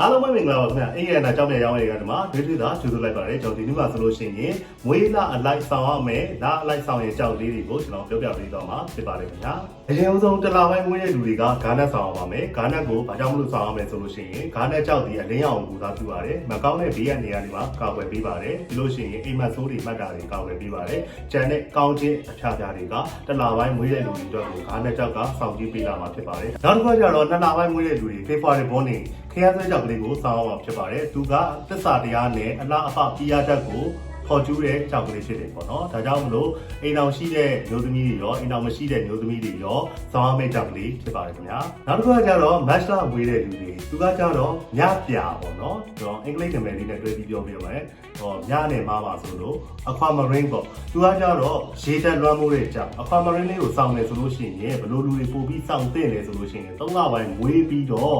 အားလုံးပဲမင်္ဂလာပါခင်ဗျာအိမ်ရနာကြောင်းတဲ့ရောင်းရည်ကဒီမှာဒွေးထွေးတာကျူးသွလိုက်ပါတယ်ကျွန်တော်ဒီနေ့မှဆိုလို့ရှိရင်မွေးလာအလိုက်ဆောင်ရမယ်လာအလိုက်ဆောင်ရင်ကြောက်လေးတွေကိုကျွန်တော်ပြောပြပေးတော့မှာဖြစ်ပါတယ်ခင်ဗျာအရင်ဆုံးတစ်လာပိုင်းမွေးတဲ့လူတွေကဂါနက်ဆောင်ရပါမယ်ဂါနက်ကိုဘာကြောင့်မလို့ဆောင်ရမယ်ဆိုလို့ရှိရင်ဂါနက်ကြောက်ဒီအလင်းရောင်ကိုကူစားပြုပါတယ်မကောင်းတဲ့ဘေးကနေရာတွေမှာကာကွယ်ပေးပါတယ်ပြီးလို့ရှိရင်အိမ်မက်ဆိုးတွေမှတ်တာတွေကာကွယ်ပေးပါတယ်ကျန်တဲ့ကောင်းခြင်းအဖျားဖျားတွေကတစ်လာပိုင်းမွေးတဲ့လူတွေအတွက်ကိုဂါနက်ကြောက်ကဆောင်ကြည့်ပေးလာမှာဖြစ်ပါတယ်နောက်တစ်ခါကျတော့နှစ်လာပိုင်းမွေးတဲ့လူတွေဖေဖော်ဝါရီဘောနေ ခရမ်းဆွဲကြောက်ကလေးကိုစောင်းအောင်ဖြစ်ပါတယ်သူကသစ္စာတရားနဲ့အလားအဖပြရတတ်ကိုဖော်ကျူးတဲ့ကြောက်ကလေးဖြစ်တယ်ပေါ့နော်ဒါကြောင့်မလို့အိမ်အောင်ရှိတဲ့မျိုးသမီးတွေရောအိမ်အောင်မရှိတဲ့မျိုးသမီးတွေရောစောင်းအောင်မဲ့ကြောက်ကလေးဖြစ်ပါတယ်ခင်ဗျာနောက်တစ်ခုကကျတော့ match လာဝေးတဲ့လူတွေသူကကျတော့ညပြပေါ့နော်ကျွန်တော်အင်္ဂလိပ်နာမည်လေးနဲ့တွဲပြီးပြောပြမယ်ဟောညနဲ့မှားပါဆိုလို့ aquamarine ပေါ့သူကကျတော့ရေတက်လွှမ်းမိုးတဲ့ကြောက် aquamarine လေးကိုစောင်းမယ်ဆိုလို့ရှိရင်ဘယ်လိုလူတွေပို့ပြီးစောင်းတဲ့လဲဆိုလို့ရှိရင်၃လပိုင်းမွေးပြီးတော့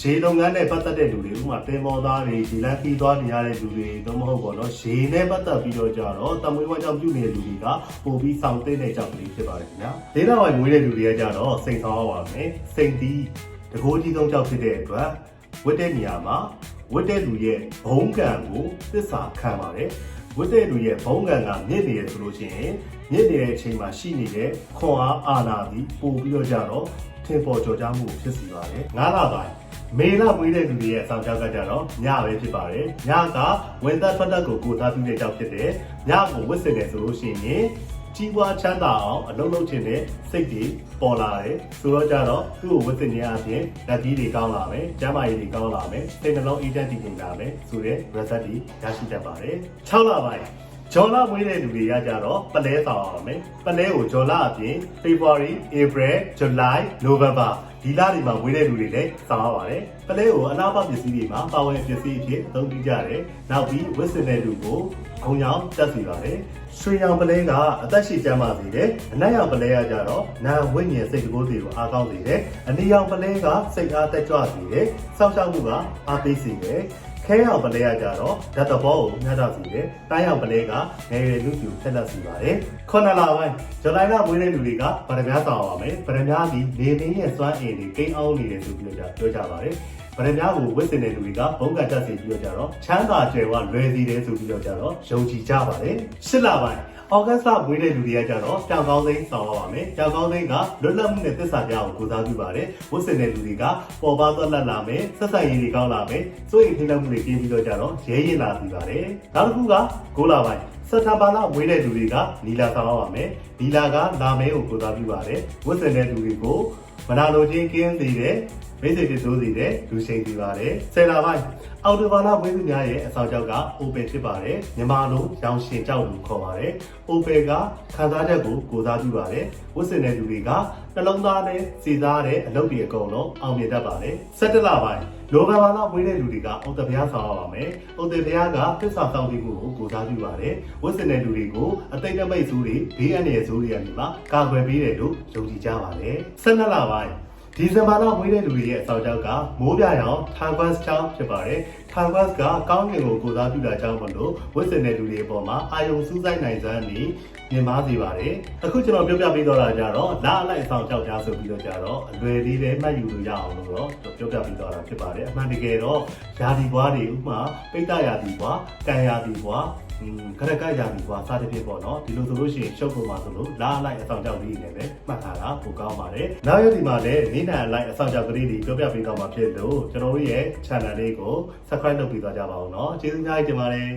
ရေလုပ်ငန်းနဲ့ပတ်သက်တဲ့လူတွေဥပမာတင်မောသားတွေဒီလန်ခီသွားနေရတဲ့လူတွေတော့မဟုတ်ပေါ့နော်ရေနဲ့ပတ်သက်ပြီးတော့ကြတော့တမွေးဝမ်းကြောင့်ပြုနေတဲ့လူတွေကပို့ပြီးဆောင်တဲ့တဲ့ကြောင့်ကလေးဖြစ်ပါတယ်ခင်ဗျာဒေသဝိုင်မွေးတဲ့လူတွေကကြတော့စိန်ဆောင်ရပါမယ်စိန်တီးတကိုးကြီးဆုံးကြောင့်ဖြစ်တဲ့အတွက်ဝတ်တဲ့နေရာမှာဝတ်တဲ့လူရဲ့ဘုံကံကိုသစ္စာခံပါတယ်ဝတ်တဲ့လူရဲ့ဘုံကံကမြင့်နေရဆိုလို့ရှိရင်မြင့်နေတဲ့အချိန်မှာရှိနေတဲ့ခွန်အားအာဏာသည်ပို့ပြီးတော့ကြတော့ ထင်ပေါ်ကျော်ကြားမှုကိုဖြစ်စီပါတယ်ငါးလပိုင်းမေလမွေးတဲ့လူတွေရဲ့အဆောင်ကြောက်ကကြတော့ညပဲဖြစ်ပါတယ်ညကဝင်သက်ထွက်သက်ကိုကိုသားပြုတဲ့ကြောက်ဖြစ်တယ်ညကိုဝစ်စင်တယ်ဆိုလို့ရှိရင်ကြီးပွားချမ်းသာအောင်အလုံးလုံးချင်တဲ့စိတ်တွေပေါ်လာတယ်ဆိုတော့ကြတော့သူ့ကိုဝစ်စင်ခြင်းအပြင်လက်ကြီးတွေကောင်းလာမယ်ကျမ်းမာရေးတွေကောင်းလာမယ်စိတ်နှလုံးအေးချမ်းတည်ငြိမ်လာမယ်ဆိုတဲ့ result တွေရရှိတတ်ပါတယ်6လပိုင်း ဂျော်လာမွေးတဲ့လူတွေကကြတော့ပလဲဆောင်အောင်မယ်ပလဲကိုဂျော်လာအပြင် February April July November ဒီလတွေမှာဝေးတဲ့လူတွေလည်းဆောင်ရပါတယ်။ပလဲကိုအလားပါပစ္စည်းတွေမှာပါဝင်ပစ္စည်းအဖြစ်အသုံးပြုကြတယ်။နောက်ပြီးဝစ်စင်တဲ့လူကိုဂုံရောင်တက်စီပါတယ်။ရွှေရောင်ပလဲကအသက်ရှည်ကျန်းမာစေတယ်။အနက်ရောင်ပလဲကကြတော့နာဝိညာဉ်စိတ်တကိုးတွေကိုအားကောင်းစေတယ်။အနီရောင်ပလဲကစိတ်အားတက်ကြွစေတယ်။စောင့်ရှောက်မှုကအားပေးစေတယ်။ ခဲရောင်ပလဲကကြတော့ဓာတ်သဘောကိုမျှတစေတယ်။တိုင်းရောင်ပလဲကငယ်ရွယ်လူပြူထက်လက်စေပါတယ်။ခုနလပိုင်းဇူလိုင်လမွေးတဲ့လူတွေကဗရမ ्या ဆောင်ပါမယ်။ဗရမ ्या ဒီနေမင်းရဲ့စွမ်းအင်တွေကိန်းအောင်နေတယ်ဆိုပြီးတော့ပြောကြပါတယ်။ ဗရမ ्या ကိုဝစ်စင်တဲ့လူတွေကဘုံကတ်တက်စီပြီးတော့ကြတော့ချမ်းသာကြွယ်ဝလွယ်စီတယ်ဆိုပြီးတော့ကြတော့ယုံကြည်ကြပါတယ်။ရှစ်လပိုင်းဩဂတ်စ်လမွေးတဲ့လူတွေကကြတော့ကြောင်ကောင်းသိန်းဆောင်ရပါမယ်။ကြောင်ကောင်းသိန်းကလွတ်လပ်မှုနဲ့သစ္စာပြကိုကိုးစားပြုပါတယ်။ဝတ်ဆင်တဲ့လူတွေကပေါ်ပါသွားလက်လာမယ်။ဆက်ဆံရေးတွေကောင်းလာမယ်။စိုးရိမ်ထိတ်လန့်မှုတွေပြင်းပြီးတော့ကြတော့ရဲရင်လာစီပါတယ်။နောက်တစ်ခုက9လပိုင်း စက်တဘာလမွေးတဲ့လူတွေကနီလာဆောင်ရပါမယ်။နီလာကလာမဲကိုကိုးစားပြုပါတယ်။ဝတ်ဆင်တဲ့လူတွေကိုမနာလိုခြင်းကင်းစေတဲ့မိတ်ဆွေတွေစိုးစေတဲ့လူရှိန်စီပါတယ်။ဆယ်လပိုင်းအော်တိုဘာလမွေးသူများရဲ့အဆောင်ကြောက်က open ဖြစ်ပါတယ်။မြန်မာလိုရောင်ရှင်ကြောက်လို့ခေါ်ပါတယ်။ open ကခံစားချက်ကိုကိုးစားပြုပါတယ်။ဝတ်ဆင်တဲ့လူတွေကနှလုံးသားနဲ့စီစားတဲ့အလုပ်တွေအကုန်လုံးအောင်မြင်တတ်ပါတယ်။၁၇လပိုင်း လောကဘာလမွေးတဲ့လူတွေကဥတ္တဗျာဆောင်ရပါမယ်။ဥတ္တဗျာကသစ္စာဆောင်တည်မှုကိုကိုးစားပြုပါတယ်။ဝတ်ဆင်တဲ့လူတွေကိုအသိအမိတ်ဆိုးတွေဘေးအန္တရာယ်ဆိုးတွေကနေမှကာကွယ်ပေးတယ်လို့ယုံကြည်ကြပါတယ်။၁၂လပိုင်း ဒီဇင်ဘာလမွေးတဲ့လူတွေရဲ့အဆောင်ကြောက်ကမိုးပြရောင် Targus ချောင်းဖြစ်ပါတယ်။ Targus ကကောင်းကင်ကိုကိုစားပြုတာကြောင့်မလို့ဝတ်ဆင်တဲ့လူတွေအပေါ်မှာအာယုံစူးစိုက်နိုင်စွမ်းနေမြင်ပါစေပါတယ်။အခုကျွန်တော်ပြောပြပေးတော့တာကြတော့လာအလိုက်အဆောင်ကြောက်ကြဆိုပြီးတော့ကြတော့အလွယ်လေးပဲမှတ်ယူလို့ရအောင်လို့တော့ပြောပြပေးတော့တာဖြစ်ပါတယ်။အမှန်တကယ်တော့ယာဒီဘွားတွေဥပမာပိတ္တယာဒီဘွား၊ကံယာဒီဘွားอืม ခရက်ကရပြီကွာစသဖြင့်ပေါ့နော်ဒီလိုဆိုလို့ရှိရင်ရှုပ်ကုန်ပါဆိုလို့လားလိုက်အဆောင်ကြောက်လေးတွေလည်းပဲမှတ်ထားတာပိုကောင်းပါတယ်နောက်ရက်ဒီမှာလည်းနေနိုင်လိုက်အဆောင်ကြောက်ကလေးတွေပြောပြပေးတော့မှာဖြစ်လို့ကျွန်တော်တို့ရဲ့ channel လေးကို subscribe လုပ်ပြီးသွားကြပါအောင်နော်ကျေးဇူးများကြီးတင်ပါတယ်